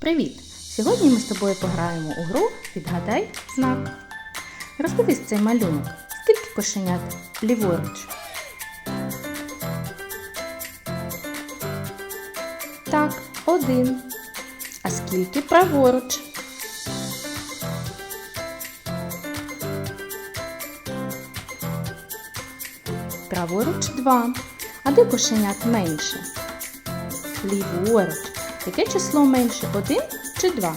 Привіт! Сьогодні ми з тобою пограємо у гру Відгадай знак. Роздивись цей малюнок. Скільки кошенят ліворуч? Так, один. А скільки праворуч? Праворуч два. А де кошенят менше? Ліворуч. Яке число менше 1 чи 2?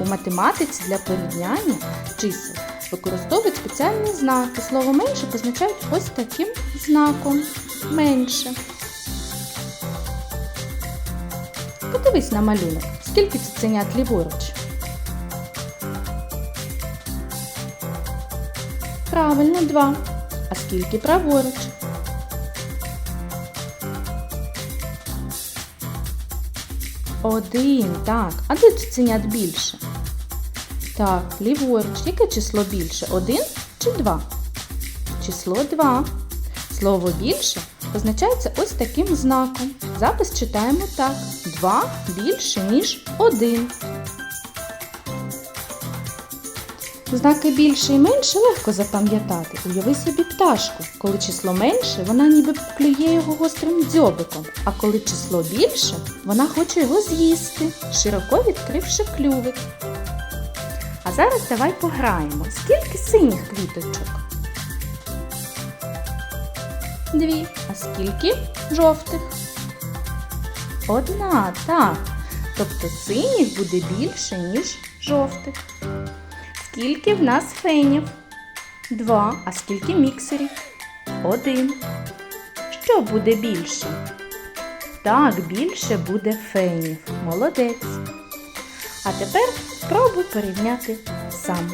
У математиці для порівняння чисел використовують спеціальні знаки. Слово менше позначають ось таким знаком менше. Подивись на малюнок. Скільки цуценят ліворуч? Правильно, два. А скільки праворуч? Один, так. А де цуценят більше? Так, ліворуч. Яке число більше? Один чи два? Число два. Слово більше позначається ось таким знаком. Запис читаємо так. Два більше, ніж один. Знаки більше і менше легко запам'ятати. Уяви собі пташку. Коли число менше, вона ніби клює його гострим дзьобиком, а коли число більше, вона хоче його з'їсти, широко відкривши клювик. А зараз давай пограємо. Скільки синіх квіточок? Дві. А скільки жовтих? Одна, так. Тобто синіх буде більше, ніж жовтих. Скільки в нас фенів? Два. А скільки міксерів? Один. Що буде більше? Так, більше буде фенів. Молодець. А тепер спробуй порівняти сам.